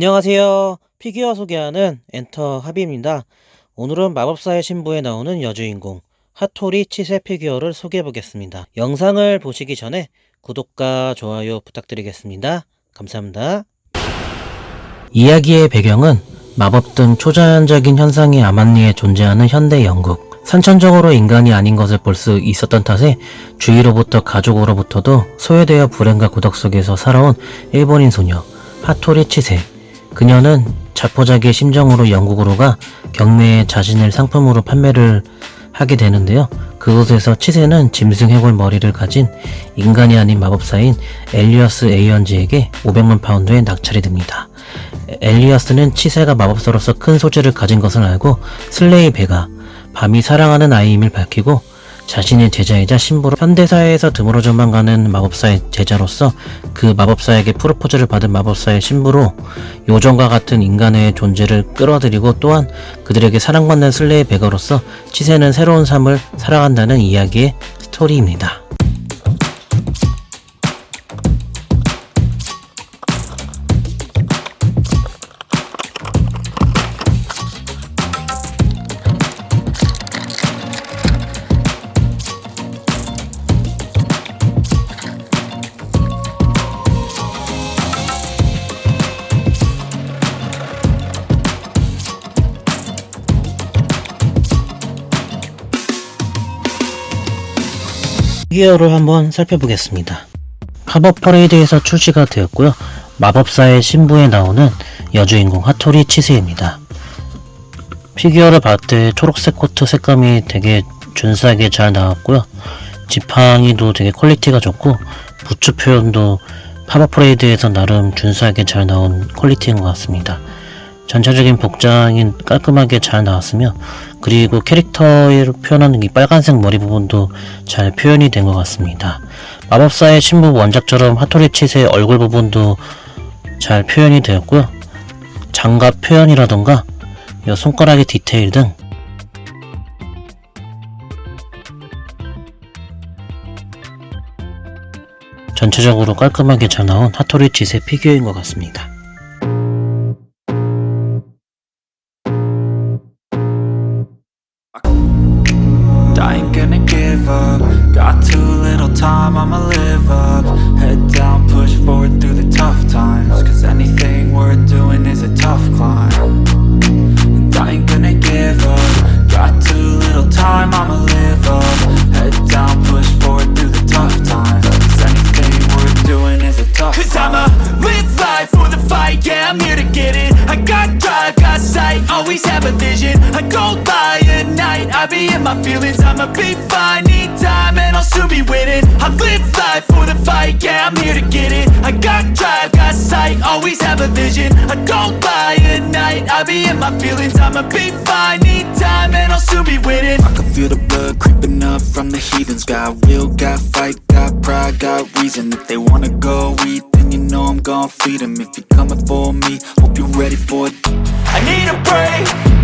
안녕하세요. 피규어 소개하는 엔터 하비입니다. 오늘은 마법사의 신부에 나오는 여주인공 하토리 치세 피규어를 소개해 보겠습니다. 영상을 보시기 전에 구독과 좋아요 부탁드리겠습니다. 감사합니다. 이야기의 배경은 마법 등 초자연적인 현상이 암암리에 존재하는 현대 영국. 선천적으로 인간이 아닌 것을 볼 수 있었던 탓에 주위로부터 가족으로부터도 소외되어 불행과 고독 속에서 살아온 일본인 소녀 하토리 치세. 그녀는 자포자기의 심정으로 영국으로 가 경매에 자신을 상품으로 판매를 하게 되는데요. 그곳에서 치세는 짐승 해골 머리를 가진 인간이 아닌 마법사인 엘리어스 에이언즈에게 500만 파운드에 낙찰이 됩니다. 엘리어스는 치세가 마법사로서 큰 소질을 가진 것을 알고 슬레이 베가 밤이 사랑하는 아이임을 밝히고 자신의 제자이자 신부로 현대사회에서 드물어져만 가는 마법사의 제자로서 그 마법사에게 프로포즈를 받은 마법사의 신부로 요정과 같은 인간의 존재를 끌어들이고 또한 그들에게 사랑받는 슬레이 베가로서 치세는 새로운 삶을 살아간다는 이야기의 스토리입니다. 피규어를 한번 살펴보겠습니다. 팝업 퍼레이드에서 출시가 되었고요. 마법사의 신부에 나오는 여주인공 하토리 치세입니다. 피규어를 봤을 때 초록색 코트 색감이 되게 준싸게 잘 나왔고요. 지팡이도 되게 퀄리티가 좋고 부츠 표현도 팝업 퍼레이드에서 나름 준싸게 잘 나온 퀄리티인 것 같습니다. 전체적인 복장이 깔끔하게 잘 나왔으며 그리고 캐릭터를 표현하는 이 빨간색 머리 부분도 잘 표현이 된 것 같습니다. 마법사의 신부 원작처럼 하토리 칫의 얼굴 부분도 잘 표현이 되었고요. 장갑 표현이라던가 이 손가락의 디테일 등 전체적으로 깔끔하게 잘 나온 하토리 칫의 피규어인 것 같습니다. Give up. Got too little time, I'ma live up. Head down, push forward through the tough times. Cause anything worth doing is a tough climb. And I ain't gonna give up. Got too little time, I'ma live up. Head down, push forward through the tough times. Cause anything worth doing is a tough Cause climb. I'ma live life for the fight, yeah, I'm here to get it I got drive, got sight, always have a vision I don't lie at night, I be in my feelings I'ma be fine, need time, and I'll soon be winning I live life for the fight, yeah, I'm here to get it I got drive, got sight, always have a vision I don't lie at night, I be in my feelings I'ma be fine, need time, and I'll soon be winning I can feel the blood creeping up from the heathens. Got will, got fight, got pride, got reason. If they wanna go eat, then you know I'm gon' feed them. If you're coming for me, hope you're ready for it. I need a break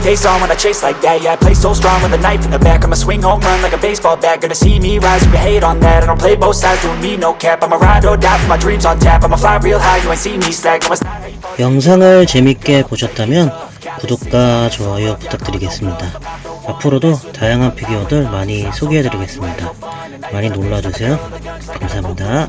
Game face on when I chase like that Yeah, I play so strong with a knife in the back I'ma swing home run like a baseball bat Gonna see me rise, you can hate on that I don't play both sides, doing me no cap I'ma ride or die for my dreams on tap I'ma fly real high, you ain't see me slack 영상을 재밌게 보셨다면 구독과 좋아요 부탁드리겠습니다. 앞으로도 다양한 피규어들 많이 소개해드리겠습니다. 많이 놀러주세요. 감사합니다.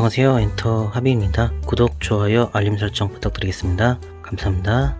안녕하세요. 엔터 하비입니다. 구독 좋아요 알림 설정 부탁드리겠습니다. 감사합니다